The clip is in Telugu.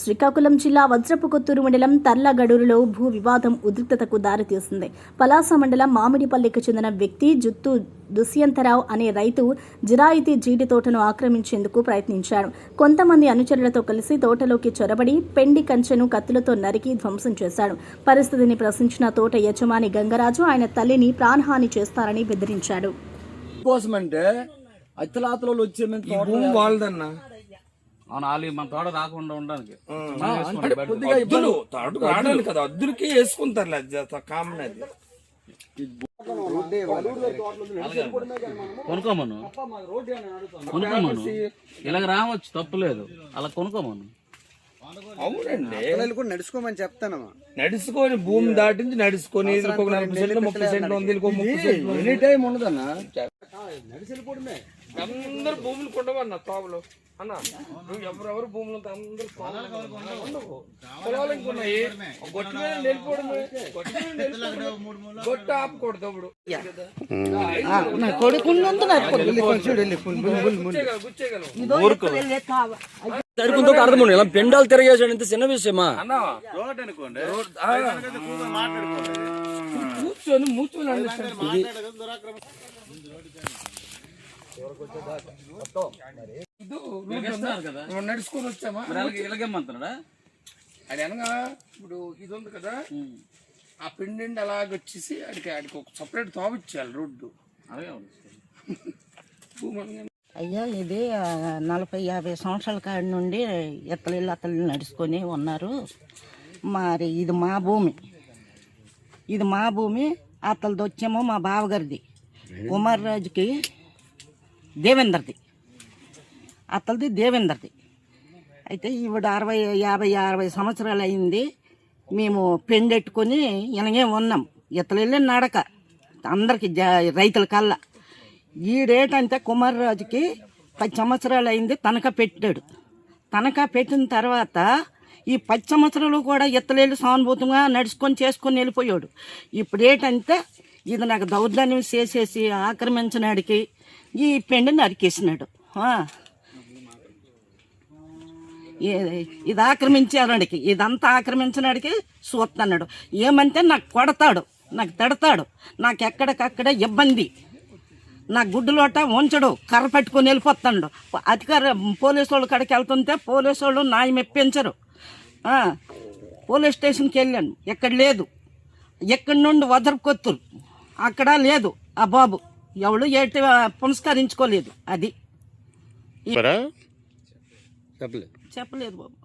శ్రీకాకుళం జిల్లా వజ్రపు కొత్తూరు మండలం తర్లగడూరులో భూ వివాదం ఉద్రిక్తతకు దారితీసింది. పలాస మండలం మామిడిపల్లికి చెందిన వ్యక్తి జుత్తు దుష్యంతరావు అనే రైతు జిరాయితీ జీడి తోటను ఆక్రమించేందుకు ప్రయత్నించాడు. కొంతమంది అనుచరులతో కలిసి తోటలోకి చొరబడి పెండి కంచెను కత్తులతో నరికి ధ్వంసం చేశాడు. పరిస్థితిని ప్రశ్నించిన తోట యజమాని గంగరాజు ఆయన తల్లిని ప్రాణహాని చేస్తారని బెదిరించాడు. కోసమంటే అత్తలాతలో వచ్చే మేము ఈ భూమి వాళ్ళదన్న అవును వాళ్ళు మన తోట రాకుండా ఉండడానికి. అంటే కొద్దిగా తాడు కదా. అద్దులకి వేసుకుంటారు అది కామన్ అది. కొనుక్కోమను. కొనుక్కోమను. ఇలాగ రావచ్చు తప్పులేదు అలా కొనుక్కోమను. అవునండి. నడుచుకోమని చెప్తానమ్మా నడుచుకొని భూమి దాటించి నడుచుకొని ముప్పై సెంట్లు ఉంది. ఎనీ టైం ఉండదన్నా. అందరు భూములు కొండవన్న తోవలు? అన్న నువ్వు ఎవరెవరు భూములు అందరూ. పొలాలు ఇంకున్నాయి గొట్టు మీద వెళ్ళిపోవడమే గొట్టు మీద వెళ్ళిపోవడమే. గొట్టు ఆపకూడదు అప్పుడు. అర్థం పెండాలు తిరగేసాడు ఇంత చిన్న విషయమా? అన్న రోడ్ ఆ. కూర్చొని మూర్చొని అందిస్తాను ఇది రోడ్డు ఇస్తున్నారు కదా మనం నడుచుకొని వచ్చామా? ఇలాగేమంటున్నాడా అది అనగా ఇప్పుడు ఇది ఉంది కదా ఆ పిండి అలాగ వచ్చేసి అడికి అడికి ఒక సపరేట్ తోవిచ్చేయాలి రోడ్డు. అయ్యా ఇది నలభై యాభై సంవత్సరాల కాడి నుండి ఎత్తలిల్లు అత్తలు నడుచుకొని ఉన్నారు. మరి ఇది మా భూమి. ఇది మా భూమి. అత్తలది వచ్చేమో మా బావగారిది. కుమార్ రాజుకి దేవేందర్ది. అత్తలది దేవేందర్ది. అయితే ఈవిడ అరవై యాభై అరవై సంవత్సరాలు అయింది. మేము పెండెట్టుకొని ఇలాగే ఉన్నాం. ఇతలెళ్ళే నడక. అందరికి జ రైతుల కల్లా. ఈ రేట్ అంటే కుమారరాజుకి పది సంవత్సరాలు అయింది తనఖా పెట్టాడు. తనఖా పెట్టిన తర్వాత ఈ పది సంవత్సరాలు కూడా ఎత్తలేళ్ళు సానుభూతంగా నడుచుకొని చేసుకొని వెళ్ళిపోయాడు. ఇప్పుడు ఏంటంటే ఇది నాకు దౌర్జన్యం చేసేసి ఆక్రమించినాడికి ఈ పెండిని నరికేసినాడు. ఏ- ఇది ఆక్రమించారాడికి ఇదంతా ఆక్రమించినాడికి చూస్తున్నాడు ఏమంటే నాకు కొడతాడు నాకు తిడతాడు నాకు ఎక్కడికక్కడ ఇబ్బంది. నా గుడ్డులోట ఉంచడు కర్ర పట్టుకొని వెళ్ళిపోతాడు. అధికార పోలీసు వాళ్ళు కాడికి వెళ్తుంటే పోలీసు వాళ్ళు నాయం ఇప్పించరు. పోలీస్ స్టేషన్కి వెళ్ళాను. ఎక్కడ లేదు. ఎక్కడి నుండి వదరకొత్తురు. అక్కడ లేదు ఆ బాబు. ఎవడు ఏటి పునస్కరించుకోలేదు అది. చెప్పలేదు చెప్పలేదు బాబు.